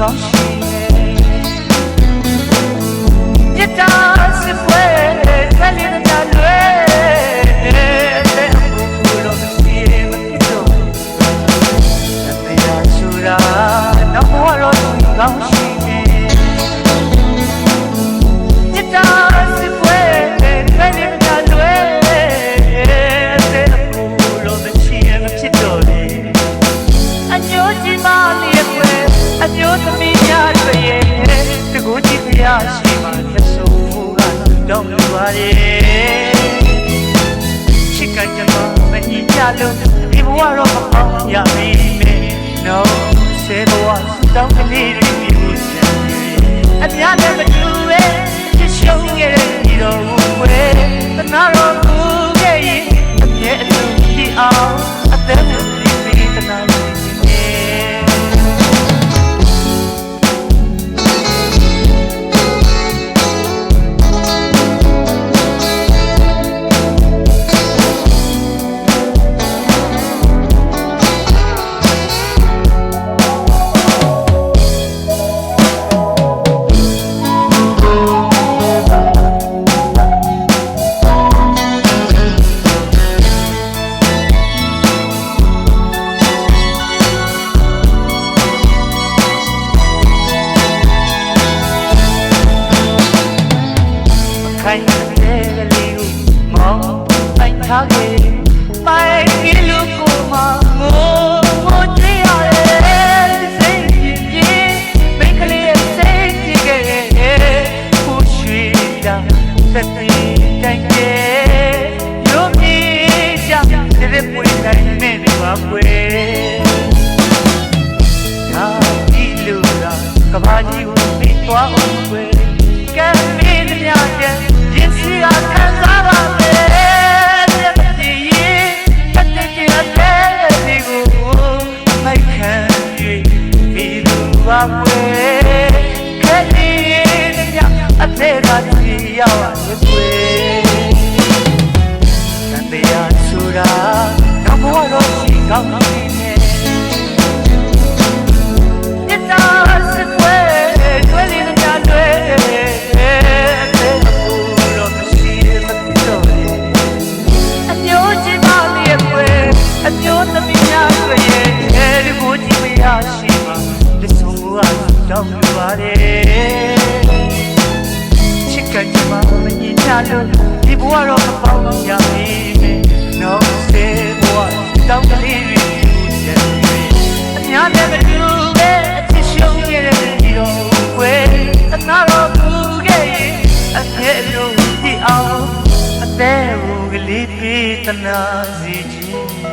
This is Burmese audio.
တော်ရှင်ရဲ့မြတ်တာစစ်ပွဲခက်လေးတရားလွဲတဲ့ဘူလို့မရှိရင်မဖြစ်တော့တရားချူတာနောက်ဘဝတော့သူကောင်းရှင် ဆိုရင်လည်းတကူကြည့်ရရှိမှလက်ဆုံးမှုကတော့လူပါရဲ့ချစ်ကကြမှာမညီချလို့ဒီဘဝတော့မအောင်ရမေးမေး No စေဘဝတောင်းကလေးတွေပြီးလို့ဆက်အများနဲ့ ခိုင်တဲ့ကလေးကိုမောင်းပိုင်ထားခဲ့ပိုင်ကလေးကိုမငိုငိုကြည့်ရတယ်စိတ်ပြင်းပြင်းမိန်းကလေးရဲ့စိတ်ကြည့်ခဲ့ခုရွှေတာသက်တည်တိုင်းကရုံးမြေကြတဲ့ပွေတိုင်းနဲ့ပါပွေဒါဒီလူရာကဘာကြီးကိုပြီးသွားအောင်ွယ် ပါွယ်ခဲဒီများအသေးသာစီရောက်ရွ တောင်းပြပါတယ်ချစ်ကကြမမညင်ချလို့ဒီဘဝတော့မပေါင်းရမည်နော်စေဘဝတောင်းကလေးတွေရဲ့အများနဲ့မတူပဲအချစ်ရှုံးရတဲ့ဒီတော့ွယ်အနာတော့ဘူးခဲ့ရင်အပြည့်လို့ဒီအောင်အသေးကိုကလေးပေးတနာစီချ